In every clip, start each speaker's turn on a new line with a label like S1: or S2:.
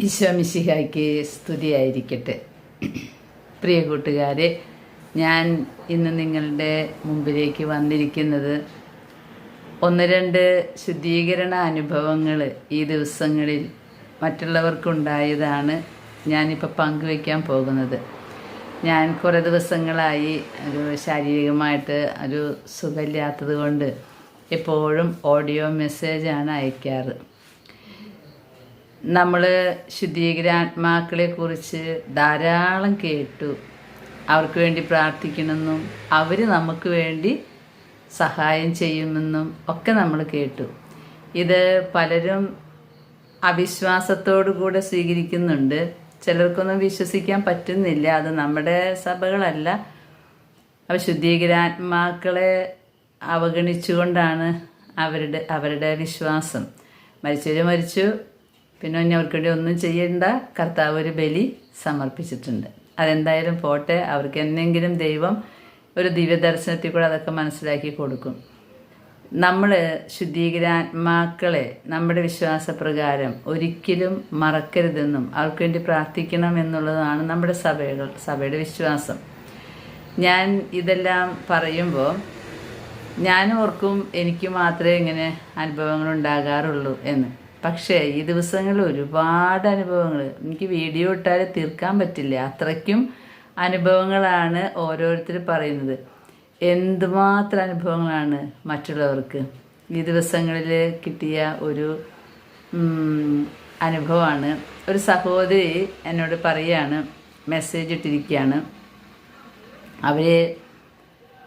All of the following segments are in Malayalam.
S1: ഈശോ മിശിഹായ്ക്ക് സ്തുതിയായിരിക്കട്ടെ. പ്രിയ കൂട്ടുകാരെ ഞാൻ ഇന്ന് നിങ്ങളുടെ മുമ്പിലേക്ക് വന്നിരിക്കുന്നത് ഒന്ന് രണ്ട് ശുദ്ധീകരണ അനുഭവങ്ങൾ ഈ ദിവസങ്ങളിൽ മറ്റുള്ളവർക്കുണ്ടായതാണ് ഞാനിപ്പോൾ പങ്കുവയ്ക്കാൻ പോകുന്നത്. ഞാൻ കുറേ ദിവസങ്ങളായി ഒരു ശാരീരികമായിട്ട് ഒരു സുഖമില്ലാത്തത് കൊണ്ട് എപ്പോഴും ഓഡിയോ മെസ്സേജാണ് അയക്കാറ്. നമ്മൾ ശുദ്ധീകരാത്മാക്കളെ കുറിച്ച് ധാരാളം കേട്ടു. അവർക്ക് വേണ്ടി പ്രാർത്ഥിക്കണമെന്നും അവർ നമുക്ക് വേണ്ടി സഹായം ചെയ്യുമെന്നും ഒക്കെ നമ്മൾ കേട്ടു. ഇത് പലരും അവിശ്വാസത്തോടു കൂടെ സ്വീകരിക്കുന്നുണ്ട്. ചിലർക്കൊന്നും വിശ്വസിക്കാൻ പറ്റുന്നില്ല. അത് നമ്മുടെ സഭകളല്ല. അവ ശുദ്ധീകരാത്മാക്കളെ അവഗണിച്ചുകൊണ്ടാണ് അവരുടെ അവരുടെ വിശ്വാസം. മരിച്ചവർ മരിച്ചു. പിന്നെ ഇനി അവർക്ക് വേണ്ടി ഒന്നും ചെയ്യേണ്ട. കർത്താവ് ഒരു ബലി സമർപ്പിച്ചിട്ടുണ്ട്. അതെന്തായാലും പോട്ടെ. അവർക്ക് എന്തെങ്കിലും ദൈവം ഒരു ദിവ്യദർശനത്തിൽ കൂടെ അതൊക്കെ മനസ്സിലാക്കി കൊടുക്കും. നമ്മൾ ശുദ്ധീകരാത്മാക്കളെ നമ്മുടെ വിശ്വാസപ്രകാരം ഒരിക്കലും മറക്കരുതെന്നും അവർക്ക് വേണ്ടി പ്രാർത്ഥിക്കണം എന്നുള്ളതാണ് നമ്മുടെ സഭകൾ സഭയുടെ വിശ്വാസം. ഞാൻ ഇതെല്ലാം പറയുമ്പോൾ ഞാനും ഓർക്കും എനിക്ക് മാത്രമേ ഇങ്ങനെ അനുഭവങ്ങൾ ഉണ്ടാകാറുള്ളൂ എന്ന്. പക്ഷേ ഈ ദിവസങ്ങളിൽ ഒരുപാട് അനുഭവങ്ങൾ എനിക്ക് വീഡിയോ ഇട്ടാൽ തീർക്കാൻ പറ്റില്ല. അത്രയ്ക്കും അനുഭവങ്ങളാണ് ഓരോരുത്തർ പറയുന്നത്. എന്തുമാത്രം അനുഭവങ്ങളാണ് മറ്റുള്ളവർക്ക്? ഈ ദിവസങ്ങളിൽ കിട്ടിയ ഒരു അനുഭവമാണ് ഒരു സഹോദരി എന്നോട് പറയുകയാണ് മെസ്സേജ് ഇട്ടിരിക്കുകയാണ് അവർ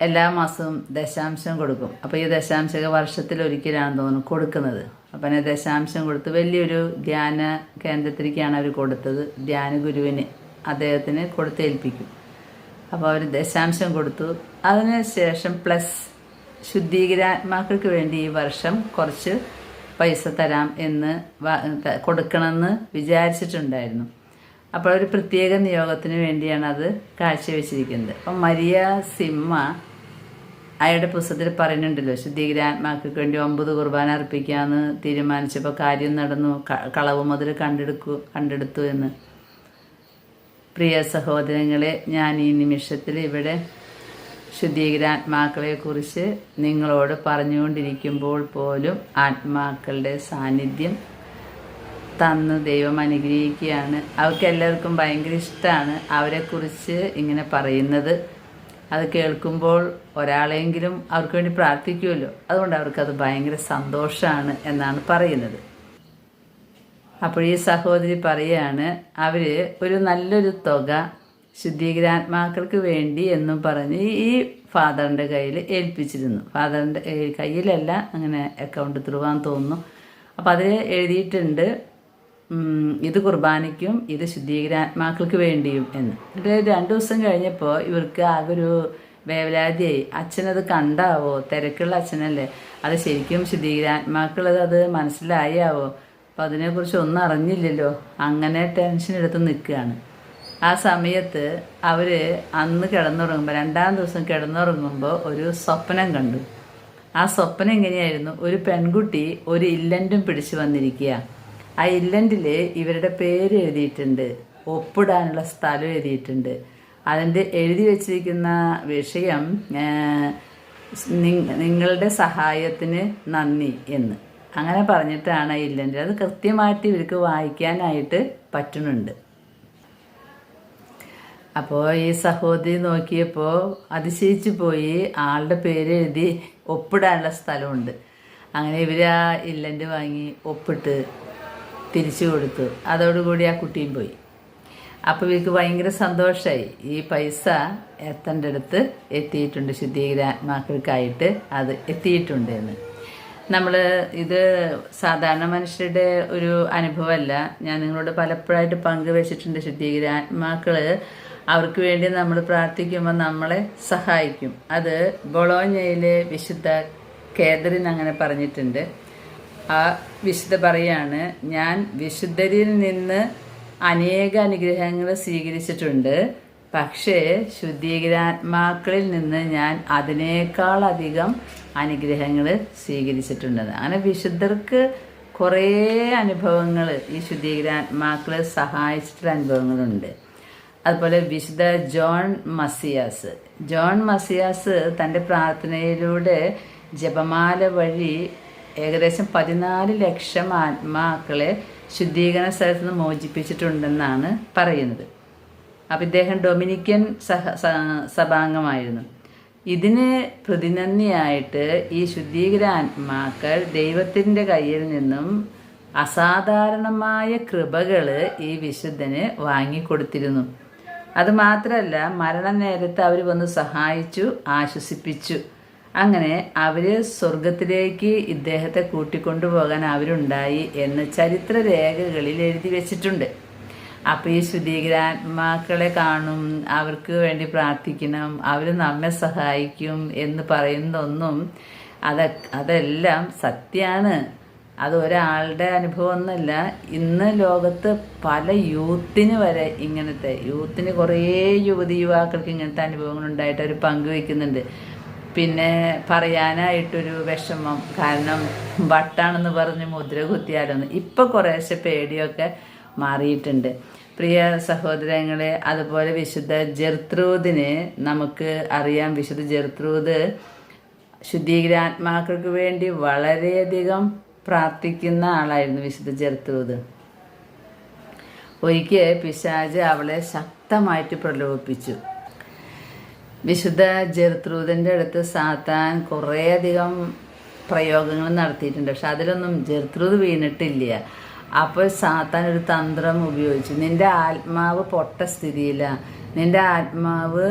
S1: എല്ലാ മാസവും ദശാംശം കൊടുക്കും. അപ്പോൾ ഈ ദശാംശക വർഷത്തിൽ ഒരിക്കലാണ് തോന്നുന്നു കൊടുക്കുന്നത്. അപ്പം അതിന് ദശാംശം കൊടുത്ത് വലിയൊരു ധ്യാന കേന്ദ്രത്തിലേക്കാണ് അവർ കൊടുത്തത്. ധ്യാന ഗുരുവിന് അദ്ദേഹത്തിന് കൊടുത്തേൽപ്പിക്കും. അപ്പോൾ അവർ ദശാംശം കൊടുത്തു. അതിന് ശേഷം പ്ലസ് ശുദ്ധീകരാത്മാക്കൾക്ക് വേണ്ടി ഈ വർഷം കുറച്ച് പൈസ തരാം എന്ന് കൊടുക്കണമെന്ന് വിചാരിച്ചിട്ടുണ്ടായിരുന്നു. അപ്പോൾ ഒരു പ്രത്യേക നിയോഗത്തിന് വേണ്ടിയാണ് അത് കാഴ്ചവെച്ചിരിക്കുന്നത്. അപ്പം മരിയ സിമ്മ അയാളുടെ പുസ്തകത്തിൽ പറയുന്നുണ്ടല്ലോ ശുദ്ധീകരാത്മാക്കൾക്ക് വേണ്ടി ഒമ്പത് കുർബാന അർപ്പിക്കാമെന്ന് തീരുമാനിച്ചപ്പോൾ കാര്യം നടന്നു കളവ് മുതൽ കണ്ടെടുക്കു കണ്ടെടുത്തു എന്ന്. പ്രിയ സഹോദരങ്ങളെ ഞാൻ ഈ നിമിഷത്തിൽ ഇവിടെ ശുദ്ധീകരാത്മാക്കളെ കുറിച്ച് നിങ്ങളോട് പറഞ്ഞുകൊണ്ടിരിക്കുമ്പോൾ പോലും ആത്മാക്കളുടെ സാന്നിധ്യം തന്ന് ദൈവം അനുഗ്രഹിക്കുകയാണ്. അവർക്ക് എല്ലാവർക്കും ഭയങ്കര ഇഷ്ടമാണ് അവരെക്കുറിച്ച് ഇങ്ങനെ പറയുന്നത്. അത് കേൾക്കുമ്പോൾ ഒരാളെങ്കിലും അവർക്ക് വേണ്ടി പ്രാർത്ഥിക്കുമല്ലോ. അതുകൊണ്ട് അവർക്കത് ഭയങ്കര സന്തോഷമാണ് എന്നാണ് പറയുന്നത്. അപ്പോൾ ഈ സഹോദരി പറയുകയാണ് അവർ ഒരു നല്ലൊരു തുക ശുദ്ധീകരാത്മാക്കൾക്ക് വേണ്ടി എന്നും പറഞ്ഞ് ഈ ഫാദറിന്റെ കയ്യിൽ ഏൽപ്പിച്ചിരുന്നു. ഫാദറിന്റെ കയ്യിലല്ല അങ്ങനെ അക്കൗണ്ട് തരുവാൻ തോന്നുന്നു. അപ്പോൾ അതിൽ എഴുതിയിട്ടുണ്ട് ഇത് കുർബാനയ്ക്കും ഇത് ശുദ്ധീകരാത്മാക്കൾക്ക് വേണ്ടിയും എന്ന്. എന്നിട്ട് രണ്ടു ദിവസം കഴിഞ്ഞപ്പോൾ ഇവർക്ക് ആകെ ഒരു വേവലാതിയായി. അച്ഛനത് കണ്ടാവോ? തിരക്കുള്ള അച്ഛനല്ലേ? അത് ശരിക്കും ശുദ്ധീകരാത്മാക്കളത് അത് മനസ്സിലായാവോ? അപ്പം അതിനെക്കുറിച്ച് ഒന്നും അറിഞ്ഞില്ലല്ലോ. അങ്ങനെ ടെൻഷൻ എടുത്ത് നിൽക്കുകയാണ്. ആ സമയത്ത് അവർ അന്ന് കിടന്നുറങ്ങുമ്പോൾ രണ്ടാം ദിവസം കിടന്നുറങ്ങുമ്പോൾ ഒരു സ്വപ്നം കണ്ടു. ആ സ്വപ്നം എങ്ങനെയായിരുന്നു? ഒരു പെൺകുട്ടി ഒരു ഇല്ലന്റും പിടിച്ചു വന്നിരിക്കുക. ആ ഇവരുടെ പേര് എഴുതിയിട്ടുണ്ട്. ഒപ്പിടാനുള്ള സ്ഥലം എഴുതിയിട്ടുണ്ട്. അതിന്റെ എഴുതി വച്ചിരിക്കുന്ന വിഷയം നിങ്ങളുടെ സഹായത്തിന് നന്ദി എന്ന്. അങ്ങനെ പറഞ്ഞിട്ടാണ് ആ അത് കൃത്യമായിട്ട് ഇവർക്ക് വായിക്കാനായിട്ട് പറ്റുന്നുണ്ട്. അപ്പോൾ ഈ സഹോദരി നോക്കിയപ്പോൾ അതിശയിച്ചു പോയി. ആളുടെ പേര് എഴുതി ഒപ്പിടാനുള്ള സ്ഥലമുണ്ട്. അങ്ങനെ ഇവർ ആ ഇല്ലന്റ് വാങ്ങി ഒപ്പിട്ട് തിരിച്ചു കൊടുത്തു. അതോടുകൂടി ആ കുട്ടിയും പോയി. അപ്പോൾ ഇവർക്ക് ഭയങ്കര സന്തോഷമായി ഈ പൈസ എത്തേണ്ട അടുത്ത് എത്തിയിട്ടുണ്ട്. ശുദ്ധീകരാത്മാക്കൾക്കായിട്ട് അത് എത്തിയിട്ടുണ്ട് എന്ന്. നമ്മൾ ഇത് സാധാരണ മനുഷ്യരുടെ ഒരു അനുഭവമല്ല. ഞാൻ നിങ്ങളോട് പലപ്പോഴായിട്ട് പങ്കുവച്ചിട്ടുണ്ട് ശുദ്ധീകരാത്മാക്കൾ അവർക്ക് വേണ്ടി നമ്മൾ പ്രാർത്ഥിക്കുമ്പോൾ നമ്മളെ സഹായിക്കും. അത് ബൊളോഞ്ഞയിലെ വിശുദ്ധ കേദറിൻ അങ്ങനെ പറഞ്ഞിട്ടുണ്ട്. ആ വിശുദ്ധ പറയാണ് ഞാൻ വിശുദ്ധരിൽ നിന്ന് അനേക അനുഗ്രഹങ്ങൾ സ്വീകരിച്ചിട്ടുണ്ട്. പക്ഷേ ശുദ്ധീകരാത്മാക്കളിൽ നിന്ന് ഞാൻ അതിനേക്കാളധികം അനുഗ്രഹങ്ങൾ സ്വീകരിച്ചിട്ടുണ്ട് അങ്ങനെ വിശുദ്ധർക്ക് കുറേ അനുഭവങ്ങൾ ഈ ശുദ്ധീകരാത്മാക്കൾ സഹായിച്ചിട്ടുള്ള അനുഭവങ്ങളുണ്ട്. അതുപോലെ വിശുദ്ധ ജോൺ മസിയാസ്. ജോൺ മസിയാസ് തന്റെ പ്രാർത്ഥനയിലൂടെ ജപമാല വഴി ഏകദേശം പതിനാല് ലക്ഷം ആത്മാക്കളെ ശുദ്ധീകരണ സ്ഥലത്ത് നിന്ന് മോചിപ്പിച്ചിട്ടുണ്ടെന്നാണ് പറയുന്നത്. അപ്പം ഇദ്ദേഹം ഡൊമിനിക്കൻ സഹ സഭാംഗമായിരുന്നു. ഇതിന് പ്രതിനന്ദിയായിട്ട് ഈ ശുദ്ധീകര ആത്മാക്കൾ ദൈവത്തിന്റെ കയ്യിൽ നിന്നും അസാധാരണമായ കൃപകൾ ഈ വിശുദ്ധന് വാങ്ങിക്കൊടുത്തിരുന്നു. അതുമാത്രമല്ല മരണ മരണനേരത്ത് അവർ വന്ന് സഹായിച്ചു ആശ്വസിപ്പിച്ചു. അങ്ങനെ അവർ സ്വർഗത്തിലേക്ക് ഇദ്ദേഹത്തെ കൂട്ടിക്കൊണ്ടുപോകാൻ അവരുണ്ടായി എന്ന് ചരിത്ര രേഖകളിൽ എഴുതി വെച്ചിട്ടുണ്ട്. അപ്പോൾ ഈ ശുദ്ധീകരാത്മാക്കളെ കാണും അവർക്ക് വേണ്ടി പ്രാർത്ഥിക്കണം അവർ നമ്മെ സഹായിക്കും എന്ന് പറയുന്നതൊന്നും അത അതെല്ലാം സത്യമാണ് അത് ഒരാളുടെ അനുഭവമൊന്നുമല്ല. ഇന്ന് ലോകത്ത് പല യൂത്തിന് വരെ ഇങ്ങനത്തെ യൂത്തിന് കുറേ യുവതി യുവാക്കൾക്ക് ഇങ്ങനത്തെ അനുഭവങ്ങൾ ഉണ്ടായിട്ട് അവർ പങ്കുവെക്കുന്നുണ്ട്. പിന്നെ പറയാനായിട്ടൊരു വിഷമം. കാരണം വട്ടാണെന്ന് പറഞ്ഞ് മുദ്ര കുത്തിയാലൊന്ന്. ഇപ്പം കുറേശ്ശെ പേടിയൊക്കെ മാറിയിട്ടുണ്ട്. പ്രിയ സഹോദരങ്ങളെ അതുപോലെ വിശുദ്ധ ജർത്രൂദിനെ നമുക്ക് അറിയാം. വിശുദ്ധ ജർത്രൂദ് ശുദ്ധീകരാത്മാക്കൾക്ക് വേണ്ടി വളരെയധികം പ്രാർത്ഥിക്കുന്ന ആളായിരുന്നു വിശുദ്ധ ജർത്രൂദ്. ഒരിക്കൽ പിശാജ് അവളെ ശക്തമായിട്ട് പ്രലോഭിപ്പിച്ചു. വിശുദ്ധ ജെർത്രൂദിന്റെ അടുത്ത് സാത്താൻ കുറേയധികം പ്രയോഗങ്ങൾ നടത്തിയിട്ടുണ്ട്. പക്ഷെ അതിലൊന്നും ജർത്രൂത് വീണിട്ടില്ല. അപ്പോൾ സാത്താൻ ഒരു തന്ത്രം ഉപയോഗിച്ചു. നിന്റെ ആത്മാവ് പൊട്ട സ്ഥിതിയിലാണ് നിന്റെ ആത്മാവ്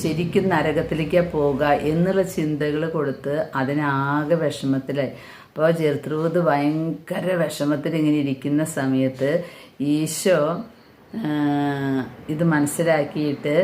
S1: ശരിക്കും നരകത്തിലേക്ക് പോകുക എന്നുള്ള ചിന്തകൾ കൊടുത്ത് അതിനാകെ വിഷമത്തിലായി. അപ്പോൾ ജർത്രൂത് ഭയങ്കര വിഷമത്തിൽ ഇങ്ങനെ ഇരിക്കുന്ന സമയത്ത് ഈശോ ഇത് മനസ്സിലാക്കിയിട്ട്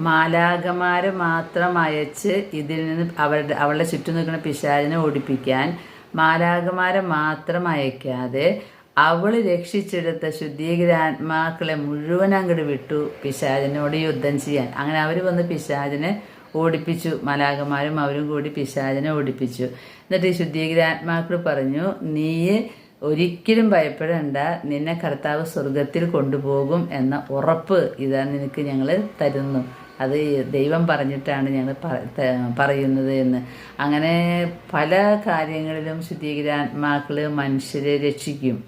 S1: മാലാകമാരെ മാത്രം അയച്ച് ഇതിൽ നിന്ന് അവരുടെ അവളുടെ ചുറ്റും നിൽക്കുന്ന പിശാചിനെ ഓടിപ്പിക്കാൻ മാലാകമാരെ മാത്രം അയക്കാതെ അവൾ രക്ഷിച്ചെടുത്ത ശുദ്ധീകരാത്മാക്കളെ മുഴുവൻ അങ്ങോട്ട് വിട്ടു പിശാചിനോട് യുദ്ധം ചെയ്യാൻ. അങ്ങനെ അവർ വന്ന് പിശാചിനെ ഓടിപ്പിച്ചു. മലാകന്മാരും അവരും കൂടി പിശാചിനെ ഓടിപ്പിച്ചു. എന്നിട്ട് ഈ ശുദ്ധീകരാത്മാക്കൾ പറഞ്ഞു നീ ഒരിക്കലും ഭയപ്പെടേണ്ട. നിന്നെ കർത്താവ് സ്വർഗത്തിൽ കൊണ്ടുപോകും എന്ന ഉറപ്പ് ഇതാ നിനക്ക് ഞങ്ങൾ തരുന്നു. അത് ദൈവം പറഞ്ഞിട്ടാണ് ഞങ്ങൾ പറയുന്നത് എന്ന്. അങ്ങനെ പല കാര്യങ്ങളിലും ശുദ്ധീകരാത്മാക്കൾ മനുഷ്യരെ രക്ഷിക്കും.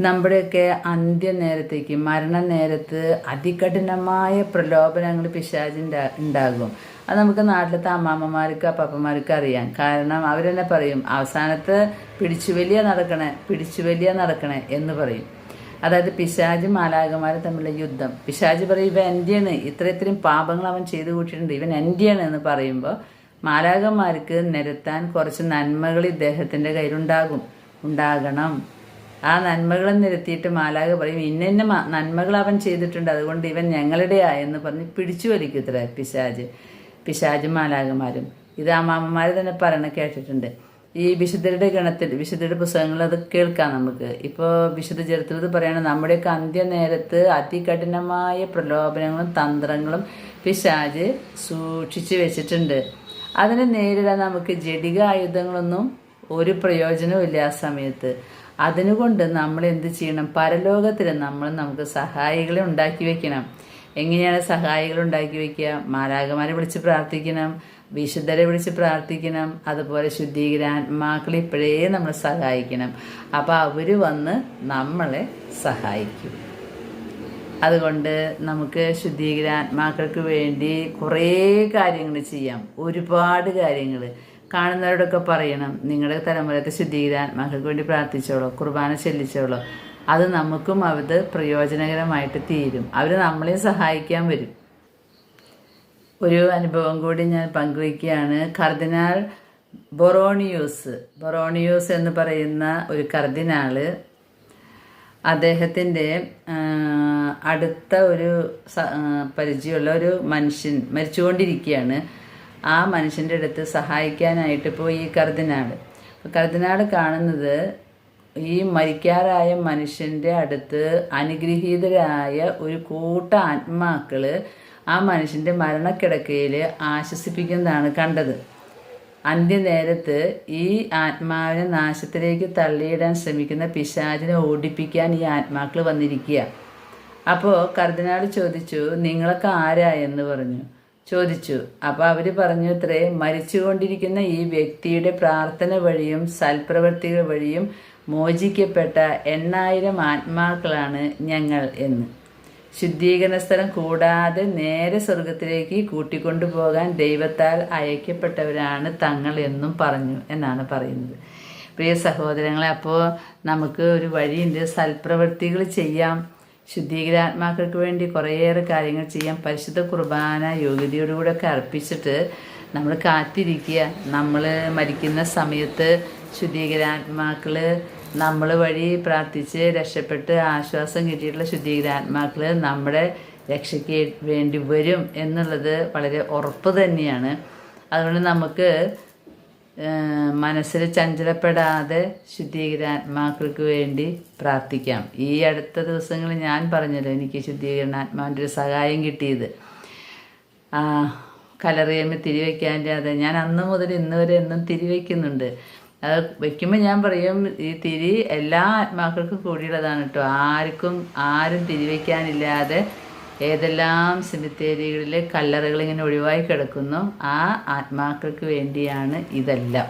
S1: നമ്മുടെയൊക്കെ അന്ത്യനേരത്തേക്ക് മരണനേരത്ത് അതികഠിനമായ പ്രലോഭനങ്ങൾ പിശാചിന്റെ ഉണ്ടാകും അത് നമുക്ക് നാട്ടിലത്തെ അമ്മാമ്മമാർക്ക് അപ്പാപ്പന്മാർക്ക് അറിയാം. കാരണം അവരെന്നെ പറയും അവസാനത്ത് പിടിച്ചു വലിയ നടക്കണേ പിടിച്ചു വലിയ നടക്കണേ എന്ന് പറയും. അതായത് പിശാജ് മാലാകമാരും തമ്മിലുള്ള യുദ്ധം. പിശാജ് പറയും ഇവൻ എന്റെയാണ് ഇത്ര ഇത്രയും പാപങ്ങൾ അവൻ ചെയ്തു കൂട്ടിയിട്ടുണ്ട്. ഇവൻ എന്റെയാണ് എന്ന് പറയുമ്പോൾ മാലാകന്മാർക്ക് നിരത്താൻ കുറച്ച് നന്മകൾ ഇദ്ദേഹത്തിന്റെ കയ്യിലുണ്ടാകും. ഉണ്ടാകണം. ആ നന്മകളെ നിരത്തിയിട്ട് മാലാക പറയും ഇന്ന ഇന്ന നന്മകൾ അവൻ ചെയ്തിട്ടുണ്ട്. അതുകൊണ്ട് ഇവൻ ഞങ്ങളുടെയാ എന്ന് പറഞ്ഞ് പിടിച്ചു വലിക്കുത്ര പിശാജ്. പിശാജും മാലാകന്മാരും ഇത് അമ്മാമ്മമാർ തന്നെ പറയണ കേട്ടിട്ടുണ്ട്. ഈ വിശുദ്ധരുടെ ഗണത്തിൽ വിശുദ്ധരുടെ പുസ്തകങ്ങൾ അത് കേൾക്കാം നമുക്ക്. ഇപ്പോൾ വിശുദ്ധ ചരിത്രത്തിൽ പറയുകയാണെങ്കിൽ നമ്മുടെയൊക്കെ അന്ത്യനേരത്ത് അതികഠിനമായ പ്രലോഭനങ്ങളും തന്ത്രങ്ങളും പിശാജ് സൂക്ഷിച്ചു വെച്ചിട്ടുണ്ട്. അതിനെ നേരിടാൻ നമുക്ക് ജടിക ആയുധങ്ങളൊന്നും ഒരു പ്രയോജനവും ഇല്ല ആ സമയത്ത്. അതിനുകൊണ്ട് നമ്മൾ എന്ത് ചെയ്യണം? പരലോകത്തിൽ നമ്മൾ നമുക്ക് സഹായികളെ ഉണ്ടാക്കി വെക്കണം. എങ്ങനെയാണ് സഹായികൾ ഉണ്ടാക്കി വെക്കുക? മാലാകമാരെ വിളിച്ച് പ്രാർത്ഥിക്കണം. വിശുദ്ധരെ വിളിച്ച് പ്രാർത്ഥിക്കണം അതുപോലെ ശുദ്ധീകരാത്മാക്കളെ ഇപ്പോഴേ നമ്മൾ സഹായിക്കണം. അപ്പോൾ അവർ വന്ന് നമ്മളെ സഹായിക്കും. അതുകൊണ്ട് നമുക്ക് ശുദ്ധീകരാത്മാക്കൾക്ക് വേണ്ടി കുറേ കാര്യങ്ങൾ ചെയ്യാം. ഒരുപാട് കാര്യങ്ങൾ കാണുന്നവരോടൊക്കെ പറയണം നിങ്ങളുടെ തലമുറത്തെ ശുദ്ധീകരാത്മാക്കൾക്ക് വേണ്ടി പ്രാർത്ഥിച്ചോളൂ കുർബാന ചെല്ലിച്ചോളൂ. അത് നമുക്കും അത് പ്രയോജനകരമായിട്ട് തീരും. അവർ നമ്മളെ സഹായിക്കാൻ വരും. ഒരു അനുഭവം കൂടി ഞാൻ പങ്കുവയ്ക്കുകയാണ്. കർദിനാൾ ബൊറോണിയൂസ് ബൊറോണിയൂസ് എന്ന് പറയുന്ന ഒരു കർദിനാൾ. അദ്ദേഹത്തിന്റെ അടുത്ത ഒരു പരിചയമുള്ള ഒരു മനുഷ്യൻ മരിച്ചുകൊണ്ടിരിക്കുകയാണ്. ആ മനുഷ്യന്റെ അടുത്ത് സഹായിക്കാനായിട്ട് പോയി ഈ കർദിനാൾ കർദിനാൾ കാണുന്നത് ഈ മരിക്കാറായ മനുഷ്യന്റെ അടുത്ത് അനുഗ്രഹീതരായ ഒരു കൂട്ട ആത്മാക്കൾ ആ മനുഷ്യന്റെ മരണക്കിടക്കയിൽ ആശ്വസിപ്പിക്കുന്നതാണ് കണ്ടത്. അന്ത്യനേരത്ത് ഈ ആത്മാവിനെ നാശത്തിലേക്ക് തള്ളിയിടാൻ ശ്രമിക്കുന്ന പിശാചിനെ ഓടിപ്പിക്കാൻ ഈ ആത്മാക്കൾ വന്നിരിക്കുക. അപ്പോൾ കർദിനാൾ ചോദിച്ചു നിങ്ങളൊക്കെ ആരാ? എന്ന് പറഞ്ഞു. ചോദിച്ചു അപ്പോൾ അവർ പറഞ്ഞു ഇത്രേ മരിച്ചുകൊണ്ടിരിക്കുന്ന ഈ വ്യക്തിയുടെ പ്രാർത്ഥന വഴിയും സൽപ്രവൃത്തികൾ വഴിയും മോചിക്കപ്പെട്ട എണ്ണായിരം ആത്മാക്കളാണ് ഞങ്ങൾ എന്ന്. ശുദ്ധീകരണ സ്ഥലം കൂടാതെ നേരെ സ്വർഗത്തിലേക്ക് കൂട്ടിക്കൊണ്ടുപോകാൻ ദൈവത്താൽ അയക്കപ്പെട്ടവരാണ് തങ്ങൾ എന്നും പറഞ്ഞു എന്നാണ് പറയുന്നത്. പ്രിയ സഹോദരങ്ങളെ അപ്പോൾ നമുക്ക് ഒരു വഴിയുണ്ട്. സൽപ്രവൃത്തികൾ ചെയ്യാം. ശുദ്ധീകരാത്മാക്കൾക്ക് വേണ്ടി കുറേയേറെ കാര്യങ്ങൾ ചെയ്യാം. പരിശുദ്ധ കുർബാന യോഗ്യതയോടുകൂടെ ഒക്കെ അർപ്പിച്ചിട്ട് നമ്മൾ കാത്തിരിക്കുക. നമ്മൾ മരിക്കുന്ന സമയത്ത് ശുദ്ധീകരാത്മാക്കൾ നമ്മൾ വഴി പ്രാർത്ഥിച്ച് രക്ഷപ്പെട്ട് ആശ്വാസം കിട്ടിയിട്ടുള്ള ശുദ്ധീകരാത്മാക്കൾ നമ്മുടെ രക്ഷയ്ക്ക് വേണ്ടി വരും എന്നുള്ളത് വളരെ ഉറപ്പ് തന്നെയാണ്. അതുകൊണ്ട് നമുക്ക് മനസ്സിൽ ചഞ്ചലപ്പെടാതെ ശുദ്ധീകരാത്മാക്കൾക്ക് വേണ്ടി പ്രാർത്ഥിക്കാം. ഈ അടുത്ത ദിവസങ്ങളിൽ ഞാൻ പറഞ്ഞല്ലോ എനിക്ക് ശുദ്ധീകരണാത്മാവിന്റെ ഒരു സഹായം കിട്ടിയത്. കലറിയമ്മ തിരിവെക്കാന്റെ അത്. ഞാൻ അന്ന് മുതൽ ഇന്ന് വരെ എന്നും തിരിവെക്കുന്നുണ്ട്. അത് വെക്കുമ്പോൾ ഞാൻ പറയും ഈ തിരി എല്ലാ ആത്മാക്കൾക്കും കൂടിയുള്ളതാണ് കേട്ടോ ആർക്കും ആരും തിരി വയ്ക്കാനില്ലാതെ ഏതെല്ലാം സിമിത്തേരികളിലെ കല്ലറകൾ ഇങ്ങനെ ഒഴിവായി കിടക്കുന്നു. ആ ആത്മാക്കൾക്ക് വേണ്ടിയാണ് ഇതെല്ലാം.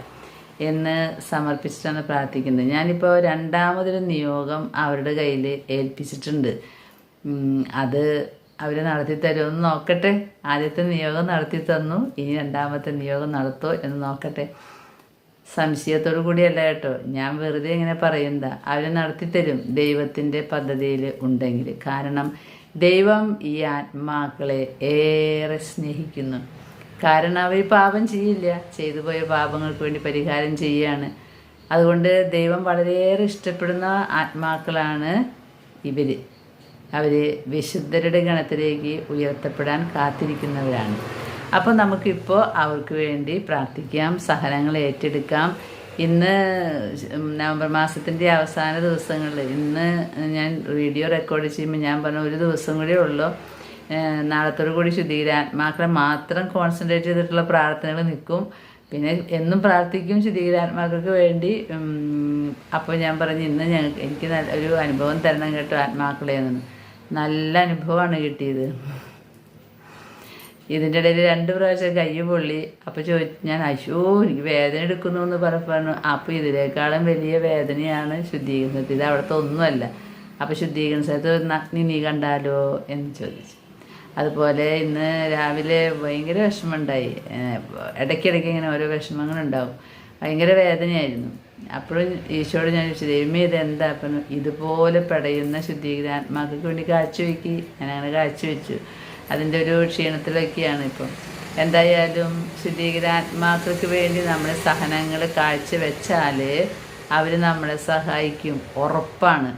S1: എന്ന് സമർപ്പിച്ചിട്ടാണ് പ്രാർത്ഥിക്കുന്നത്. ഞാനിപ്പോൾ രണ്ടാമതൊരു നിയോഗം അവരുടെ കയ്യിൽ ഏൽപ്പിച്ചിട്ടുണ്ട്. അത് അവർ നടത്തി തരുമെന്ന് നോക്കട്ടെ. ആദ്യത്തെ നിയോഗം നടത്തി തന്നു. ഇനി രണ്ടാമത്തെ നിയോഗം നടത്തോ എന്ന് നോക്കട്ടെ. സംശയത്തോടു കൂടിയല്ല കേട്ടോ. ഞാൻ വെറുതെ ഇങ്ങനെ പറയുന്നതാ. അവർ നടത്തി തരും ദൈവത്തിന്റെ പദ്ധതിയിൽ ഉണ്ടെങ്കിൽ. കാരണം ദൈവം ഈ ആത്മാക്കളെ ഏറെ സ്നേഹിക്കുന്നു. കാരണം അവർ പാപം ചെയ്യില്ല. ചെയ്തു പോയ പാപങ്ങൾക്ക് വേണ്ടി പരിഹാരം ചെയ്യുകയാണ്. അതുകൊണ്ട് ദൈവം വളരെയേറെ ഇഷ്ടപ്പെടുന്ന ആത്മാക്കളാണ് ഇവർ അവർ വിശുദ്ധരുടെ ഗണത്തിലേക്ക് ഉയർത്തപ്പെടാൻ കാത്തിരിക്കുന്നവരാണ്. അപ്പോൾ നമുക്കിപ്പോൾ അവർക്ക് വേണ്ടി പ്രാർത്ഥിക്കാം സഹനങ്ങൾ ഏറ്റെടുക്കാം. ഇന്ന് നവംബർ മാസത്തിന്റെ അവസാന ദിവസങ്ങളിൽ ഇന്ന് ഞാൻ വീഡിയോ റെക്കോർഡ് ചെയ്യുമ്പോൾ ഞാൻ പറഞ്ഞു ഒരു ദിവസം കൂടി ഉള്ളൂ. നാളത്തോടു കൂടി ശുദ്ധീകരാത്മാക്കളെ മാത്രം കോൺസെൻട്രേറ്റ് ചെയ്തിട്ടുള്ള പ്രാർത്ഥനകൾ നിൽക്കും. പിന്നെ എന്നും പ്രാർത്ഥിക്കും ശുദ്ധീകരാത്മാക്കൾക്ക് വേണ്ടി. അപ്പോൾ ഞാൻ പറഞ്ഞു ഇന്ന് ഞങ്ങൾക്ക് എനിക്ക് നല്ല ഒരു അനുഭവം തരണം കേട്ടോ ആത്മാക്കളെ നിന്ന് നല്ല അനുഭവമാണ് കിട്ടിയത്. ഇതിന്റെ ഇടയിൽ രണ്ട് പ്രാവശ്യം കൈ പൊള്ളി. അപ്പോൾ ചോദിച്ചു ഞാൻ അശോ എനിക്ക് വേദന എടുക്കുന്നു എന്ന് പറഞ്ഞ അപ്പോൾ ഇതിനേക്കാളും വലിയ വേദനയാണ് ശുദ്ധീകരണത്തിൽ ഇത് അവിടുത്തെ ഒന്നുമല്ല. അപ്പോൾ ശുദ്ധീകരണ സ്ഥലത്ത് ഒരു നഗ്നി നീ കണ്ടാലോ എന്ന് ചോദിച്ചു. അതുപോലെ ഇന്ന് രാവിലെ ഭയങ്കര വിഷമമുണ്ടായി. ഇടയ്ക്കിടയ്ക്ക് ഇങ്ങനെ ഓരോ വിഷമങ്ങളുണ്ടാവും. ഭയങ്കര വേദനയായിരുന്നു. അപ്പോഴും ഈശോട് ഞാൻ ചോദിച്ചു ദൈവമേ ഇത് എന്താ അപ്പം ഇതുപോലെ പടയുന്ന ശുദ്ധീകരാത്മാക്കൾക്ക് വേണ്ടി കാഴ്ചവെക്കി. ഞാൻ അങ്ങനെ കാഴ്ചവെച്ചു. അതിന്റെ ഒരു ക്ഷീണത്തിലൊക്കെയാണ് ഇപ്പം. എന്തായാലും ശുദ്ധീകരാത്മാക്കൾക്ക് വേണ്ടി നമ്മൾ സഹനങ്ങൾ കാഴ്ചവെച്ചാൽ അവർ നമ്മളെ സഹായിക്കും. ഉറപ്പാണ്.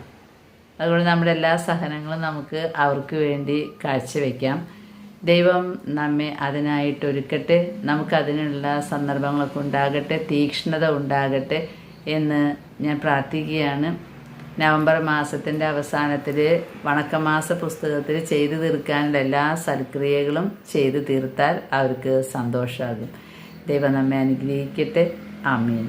S1: അതുകൊണ്ട് നമ്മുടെ എല്ലാ സഹനങ്ങളും നമുക്ക് അവർക്ക് വേണ്ടി കാഴ്ചവെക്കാം. ദൈവം നമ്മെ അതിനായിട്ട് ഒരുക്കട്ടെ. നമുക്കതിനുള്ള സന്ദർഭങ്ങളൊക്കെ ഉണ്ടാകട്ടെ. തീക്ഷ്ണത ഉണ്ടാകട്ടെ എന്ന് ഞാൻ പ്രാർത്ഥിക്കുകയാണ്. നവംബർ മാസത്തിന്റെ അവസാനത്തിൽ വണക്കമാസ പുസ്തകത്തിൽ ചെയ്തു തീർക്കാനുള്ള എല്ലാ സൽക്രിയകളും ചെയ്തു തീർത്താൽ അവർക്ക് സന്തോഷമാകും ദൈവം നമ്മെ അനുഗ്രഹിക്കട്ടെ. ആമീൻ.